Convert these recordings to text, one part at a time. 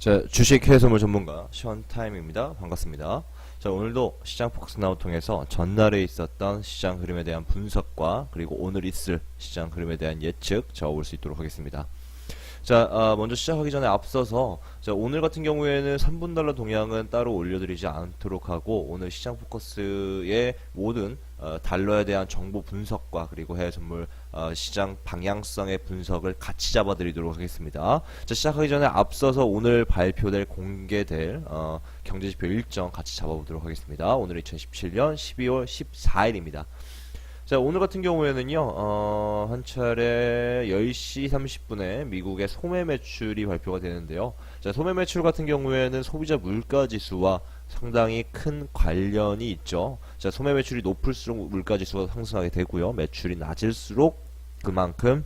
자, 주식 해외선물 전문가 션타임입니다. 반갑습니다. 자, 오늘도 시장 포커스 나우 통해서 전날에 있었던 시장 흐름에 대한 분석과 그리고 오늘 있을 시장 흐름에 대한 예측 적어볼 수 있도록 하겠습니다. 자, 아, 먼저 시작하기 전에 앞서서 자, 오늘 같은 경우에는 3분 달러 동향은 따로 올려드리지 않도록 하고 오늘 시장 포커스의 모든 어, 달러에 대한 정보 분석과 그리고 해외 선물 어, 시장 방향성의 분석을 같이 잡아드리도록 하겠습니다. 자, 시작하기 전에 앞서서 오늘 발표될 공개될 어, 경제지표 일정 같이 잡아보도록 하겠습니다. 오늘 2017년 12월 14일입니다. 자, 오늘 같은 경우에는요, 어, 한 차례 10시 30분에 미국의 소매 매출이 발표가 되는데요. 자, 소매 매출 같은 경우에는 소비자 물가 지수와 상당히 큰 관련이 있죠. 자, 소매 매출이 높을수록 물가 지수가 상승하게 되고요. 매출이 낮을수록 그만큼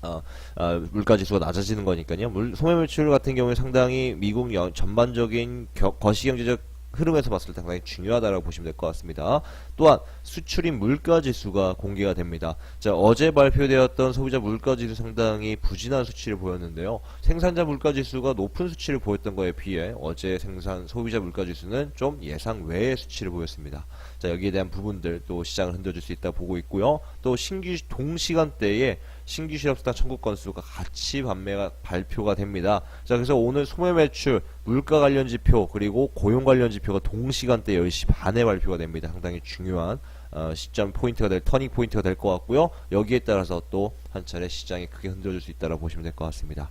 어, 어, 물가 지수가 낮아지는 거니까요. 물, 소매 매출 같은 경우에 상당히 미국 연- 전반적인 겨, 거시경제적 흐름에서 봤을 때 상당히 중요하다고 보시면 될 것 같습니다. 또한 수출인 물가 지수가 공개가 됩니다. 자, 어제 발표되었던 소비자 물가 지수 상당히 부진한 수치를 보였는데요. 생산자 물가 지수가 높은 수치를 보였던 거에 비해 어제 생산 소비자 물가 지수는 좀 예상 외의 수치를 보였습니다. 자, 여기에 대한 부분들 또 시장을 흔들어줄 수 있다 보고 있고요. 또 신규 동시간대에 신규 실업수당 청구 건수가 같이 판매가 발표가 됩니다. 자, 그래서 오늘 소매 매출, 물가 관련 지표, 그리고 고용 관련 지표가 동시간대 10시 반에 발표가 됩니다. 상당히 중요 한 어, 시점 포인트가 될 터닝 포인트가 될 것 같고요. 여기에 따라서 또 한 차례 시장이 크게 흔들어줄 수 있다고 보시면 될 것 같습니다.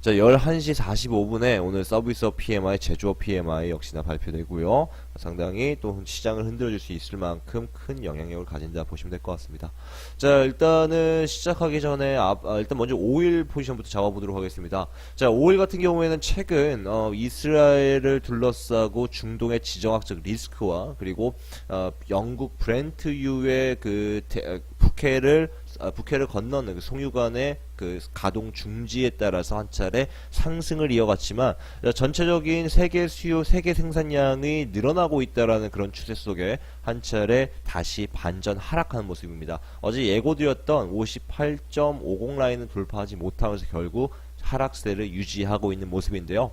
자, 11시 45분에 오늘 서비스업 PMI, 제조업 PMI 역시나 발표되고요. 상당히 또 시장을 흔들어줄 수 있을 만큼 큰 영향력을 가진다 보시면 될 것 같습니다. 자, 일단은 시작하기 전에 앞, 아, 일단 먼저 5일 포지션부터 잡아보도록 하겠습니다. 자, 5일 같은 경우에는 최근 어, 이스라엘을 둘러싸고 중동의 지정학적 리스크와 그리고 어, 영국 브렌트유의 그 대- 어, 북해를 아, 북해를 건너는 그 송유관의 그 가동 중지에 따라서 한 차례 상승을 이어갔지만 어, 전체적인 세계 수요, 세계 생산량이 늘어나고 있다라는 그런 추세 속에 한 차례 다시 반전 하락하는 모습입니다. 어제 예고드렸던 58.50 라인을 돌파하지 못하면서 결국 하락세를 유지하고 있는 모습인데요.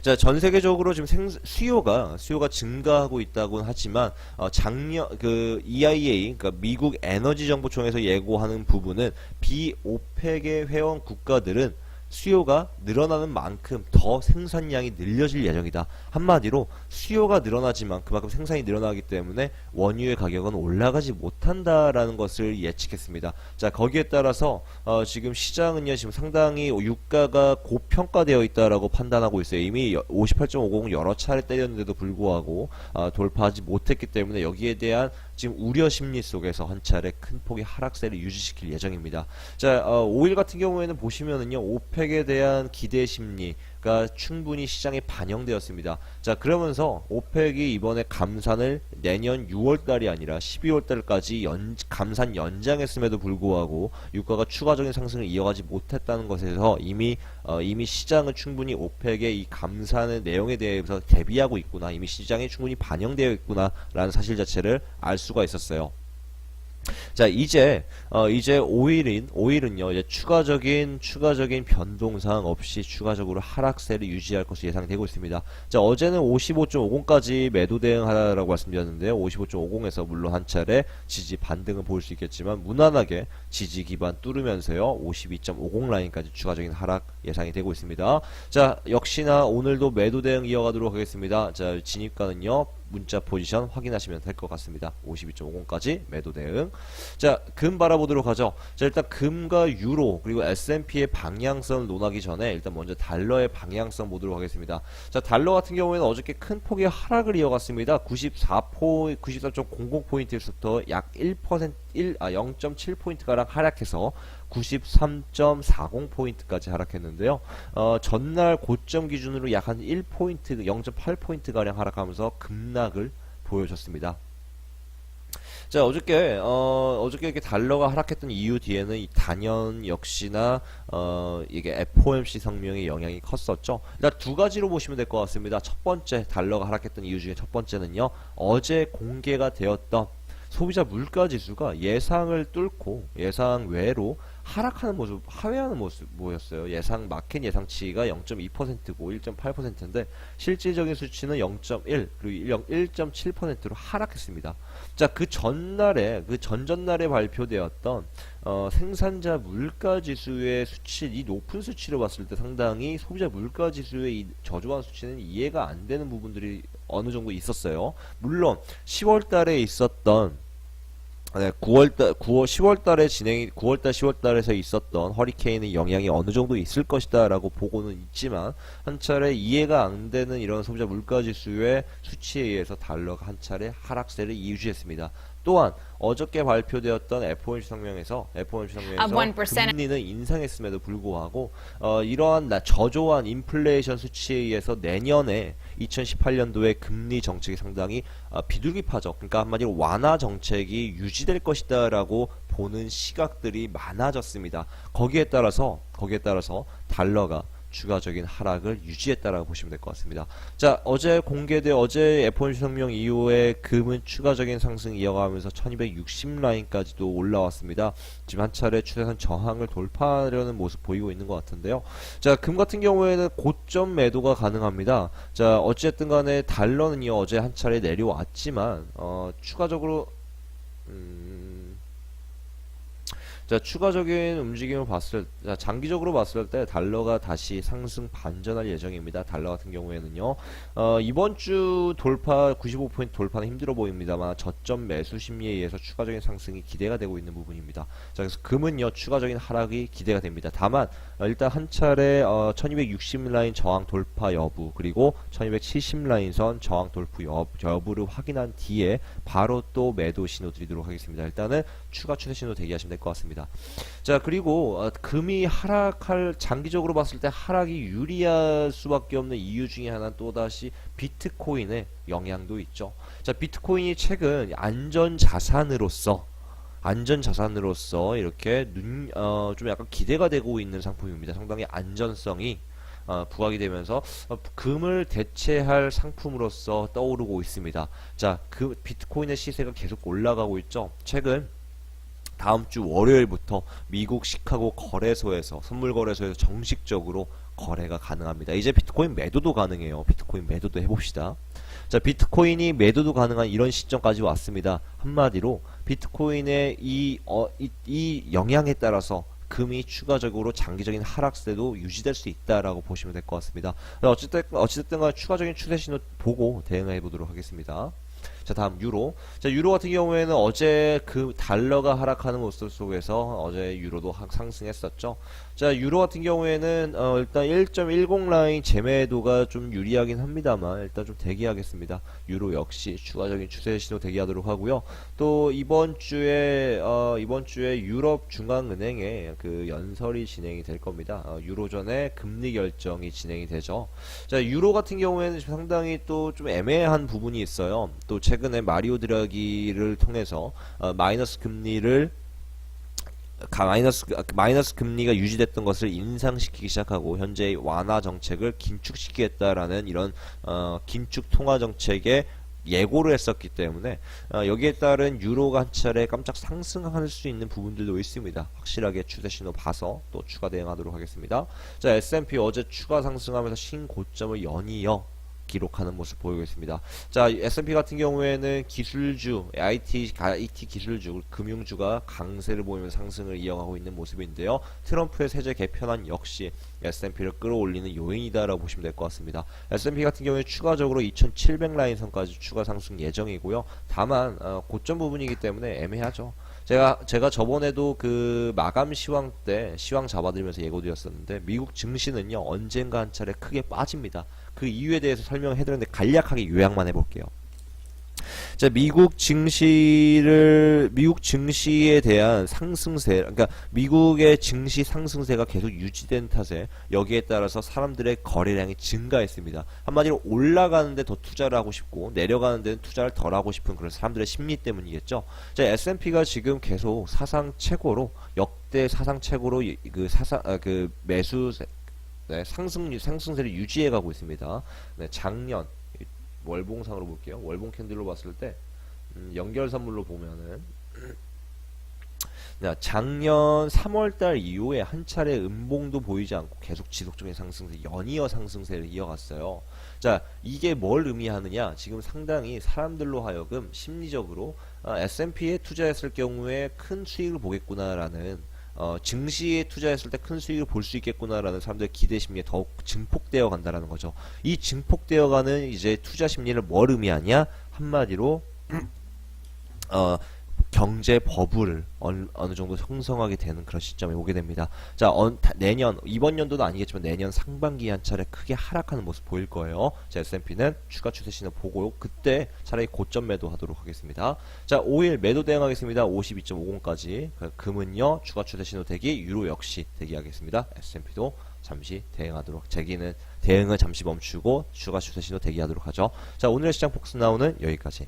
자, 전 세계적으로 지금 생, 수요가 수요가 증가하고 있다고는 하지만 어, 작년 그 EIA 그러니까 미국 에너지 정보청에서 예고하는 부분은 비오펙의 회원 국가들은 수요가 늘어나는 만큼 더 생산량이 늘려질 예정이다. 한마디로 수요가 늘어나지만 그만큼 생산이 늘어나기 때문에 원유의 가격은 올라가지 못한다라는 것을 예측했습니다. 자, 거기에 따라서 어, 지금 시장은요 지금 상당히 유가가 고평가되어 있다라고 판단하고 있어요. 이미 58.50 여러 차례 때렸는데도 불구하고 아, 돌파하지 못했기 때문에 여기에 대한 지금 우려 심리 속에서 한 차례 큰 폭의 하락세를 유지시킬 예정입니다. 자, 어, 5일 같은 경우에는 보시면은요, 오펙에 대한 기대 심리 가 충분히 시장에 반영되었습니다. 자, 그러면서 오펙이 이번에 감산을 내년 6월 달이 아니라 12월 달까지 연, 감산 연장했음에도 불구하고 유가가 추가적인 상승을 이어가지 못했다는 것에서 이미 어, 이미 시장은 충분히 오펙의 이 감산의 내용에 대해서 대비하고 있구나, 이미 시장에 충분히 반영되어 있구나라는 사실 자체를 알 수가 있었어요. 자 이제 어 이제 5일인 5일은요 이제 추가적인 추가적인 변동사항 없이 추가적으로 하락세를 유지할 것으로 예상되고 있습니다. 자 어제는 55.50까지 매도 대응하라고 말씀드렸는데요. 55.50에서 물론 한 차례 지지 반등을 보일 수 있겠지만 무난하게 지지 기반 뚫으면서요 52.50 라인까지 추가적인 하락 예상이 되고 있습니다. 자 역시나 오늘도 매도 대응 이어가도록 하겠습니다. 자 진입가는요 문자 포지션 확인하시면 될 것 같습니다. 52.50까지 매도 대응. 자, 금 바라보도록 하죠. 자, 일단 금과 유로 그리고 S&P의 방향성을 논하기 전에 일단 먼저 달러의 방향성 보도록 하겠습니다. 자, 달러 같은 경우에는 어저께 큰 폭의 하락을 이어갔습니다. 94포 93.00 포인트에서부터 약 1% 1, 아 0.7포인트 가량 하락해서 93.40 포인트까지 하락했는데요. 어, 전날 고점 기준으로 약 한 1포인트, 0.8포인트 가량 하락하면서 급락을 보여줬습니다. 자, 어저께, 어, 어저께 이렇게 달러가 하락했던 이유 뒤에는 이 단연 역시나, 어, 이게 FOMC 성명의 영향이 컸었죠. 일단 두 가지로 보시면 될 것 같습니다. 첫 번째, 달러가 하락했던 이유 중에 첫 번째는요, 어제 공개가 되었던 소비자 물가 지수가 예상을 뚫고 예상 외로 하락하는 모습, 하회하는 모습 뭐였어요? 예상 마켓 예상치가 0.2%고 1.8%인데 실질적인 수치는 0.1 그리고 1.7%로 하락했습니다. 자, 그 전날에 그 전전날에 발표되었던 어, 생산자 물가 지수의 수치, 이 높은 수치로 봤을 때 상당히 소비자 물가 지수의 이 저조한 수치는 이해가 안 되는 부분들이 어느 정도 있었어요. 물론 10월 달에 있었던 네, 9월달, 9월, 10월달에 진행이, 9월달, 10월달에서 있었던 허리케인의 영향이 어느 정도 있을 것이다라고 보고는 있지만, 한 차례 이해가 안 되는 이런 소비자 물가지수의 수치에 의해서 달러가 한 차례 하락세를 유지했습니다. 또한 어저께 발표되었던 FOMC 성명에서 FOMC 성명에서 1%. 금리는 인상했음에도 불구하고 어, 이러한 나- 저조한 인플레이션 수치에 의해서 내년에 2018년도에 금리 정책이 상당히 어, 비둘기파적 그러니까 한마디로 완화 정책이 유지될 것이다라고 보는 시각들이 많아졌습니다. 거기에 따라서 거기에 따라서 달러가 추가적인 하락을 유지했다라고 보시면 될 것 같습니다. 자, 어제 공개된 어제 FOMC 성명 이후에 금은 추가적인 상승 이어가면서 1260 라인까지도 올라왔습니다. 지금 한 차례 추세선 저항을 돌파하려는 모습 보이고 있는 것 같은데요. 자, 금 같은 경우에는 고점 매도가 가능합니다. 자, 어찌됐든 간에 달러는요, 어제 한 차례 내려왔지만, 어, 추가적으로, 음, 자, 추가적인 움직임을 봤을 자, 장기적으로 봤을 때 달러가 다시 상승 반전할 예정입니다. 달러 같은 경우에는요. 어, 이번 주 돌파 95포인트 돌파는 힘들어 보입니다만 저점 매수 심리에 의해서 추가적인 상승이 기대가 되고 있는 부분입니다. 자, 그래서 금은요. 추가적인 하락이 기대가 됩니다. 다만 어, 일단 한 차례 어, 1260 라인 저항 돌파 여부 그리고 1270 라인 선 저항 돌파 여, 여부를 확인한 뒤에 바로 또 매도 신호 드리도록 하겠습니다. 일단은 추가 추세 신호 대기하시면 될 것 같습니다. 자 그리고 어, 금이 하락할 장기적으로 봤을 때 하락이 유리할 수밖에 없는 이유 중에 하나는 또다시 비트코인의 영향도 있죠. 자 비트코인이 최근 안전 자산으로서 안전 자산으로서 이렇게 눈, 어, 좀 약간 기대가 되고 있는 상품입니다. 상당히 안전성이 어, 부각이 되면서 어, 금을 대체할 상품으로서 떠오르고 있습니다. 자, 그 비트코인의 시세가 계속 올라가고 있죠. 최근 다음 주 월요일부터 미국 시카고 거래소에서 선물 거래소에서 정식적으로 거래가 가능합니다. 이제 비트코인 매도도 가능해요. 비트코인 매도도 해봅시다. 자, 비트코인이 매도도 가능한 이런 시점까지 왔습니다. 한마디로 비트코인의 이, 어, 이, 이 영향에 따라서 금이 추가적으로 장기적인 하락세도 유지될 수 있다라고 보시면 될 것 같습니다. 어쨌든 어쨌든 간에 추가적인 추세 신호 보고 대응해 보도록 하겠습니다. 자 다음 유로. 자 유로 같은 경우에는 어제 그 달러가 하락하는 모습 속에서 어제 유로도 하- 상승했었죠 자 유로 같은 경우에는 어, 일단 1.10 라인 재매도가 좀 유리하긴 합니다만 일단 좀 대기하겠습니다. 유로 역시 추가적인 추세 신호 대기하도록 하고요. 또 이번 주에 어, 이번 주에 유럽 중앙은행에 그 연설이 진행이 될 겁니다. 어, 유로전에 금리 결정이 진행이 되죠. 자 유로 같은 경우에는 상당히 또 좀 애매한 부분이 있어요. 또 최근에 마리오 드라기를 통해서 어, 마이너스 금리를 가- 마이너스 마이너스 금리가 유지됐던 것을 인상시키기 시작하고 현재의 완화 정책을 긴축시키겠다라는 이런 어, 긴축 통화 정책에 예고를 했었기 때문에 어, 여기에 따른 유로가 한 차례 깜짝 상승할 수 있는 부분들도 있습니다. 확실하게 추세 신호 봐서 또 추가 대응하도록 하겠습니다. 자 S&P 어제 추가 상승하면서 신고점을 연이어 기록하는 모습 보이고 있습니다. 자, S&P 같은 경우에는 기술주, IT, IT 기술주, 금융주가 강세를 보이면서 상승을 이어가고 있는 모습인데요. 트럼프의 세제 개편안 역시 S&P를 끌어올리는 요인이다라고 보시면 될 것 같습니다. S&P 같은 경우에 추가적으로 2,700 라인 선까지 추가 상승 예정이고요. 다만 어, 고점 부분이기 때문에 애매하죠. 제가 제가 저번에도 그 마감 시황 때 시황 잡아드리면서 예고드렸었는데 미국 증시는요 언젠가 한 차례 크게 빠집니다. 그 이유에 대해서 설명해드렸는데 간략하게 요약만 해볼게요. 자, 미국 증시를 미국 증시에 대한 상승세, 그러니까 미국의 증시 상승세가 계속 유지된 탓에 여기에 따라서 사람들의 거래량이 증가했습니다. 한마디로 올라가는데 더 투자를 하고 싶고 내려가는 데는 투자를 덜 하고 싶은 그런 사람들의 심리 때문이겠죠. 자, S&P가 지금 계속 사상 최고로 역대 사상 최고로 이- 그 사상 아, 그 매수 네, 상승 상승세를 유지해 가고 있습니다. 네, 작년 이 월봉상으로 볼게요. 월봉 캔들로 봤을 때 음, 연결 선물로 보면은 자, 작년 3월달 이후에 한 차례 음봉도 보이지 않고 계속 지속적인 상승세, 연이어 상승세를 이어갔어요. 자, 이게 뭘 의미하느냐? 지금 상당히 사람들로 하여금 심리적으로 아, S&P에 투자했을 경우에 큰 수익을 보겠구나라는 어, 증시에 투자했을 때 큰 수익을 볼 수 있겠구나라는 사람들의 기대 심리에 더욱 증폭되어 간다라는 거죠. 이 증폭되어 가는 이제 투자 심리를 뭘 의미하냐? 한마디로 어, 경제 버블을 어느, 어느 정도 형성하게 되는 그런 시점에 오게 됩니다. 자, 언- 다- 내년, 이번 연도도 아니겠지만 내년 상반기에 한 차례 크게 하락하는 모습 보일 거예요. 자, S&P는 추가 추세 신호 보고 그때 차라리 고점 매도하도록 하겠습니다. 자, 5일 매도 대응하겠습니다. 52.50까지. 금은요, 추가 추세 신호 대기, 유로 역시 대기하겠습니다. S&P도 잠시 대응하도록, 대기는, 대응은 잠시 멈추고 추가 추세 신호 대기하도록 하죠. 자, 오늘의 시장 폭스 나오는 여기까지.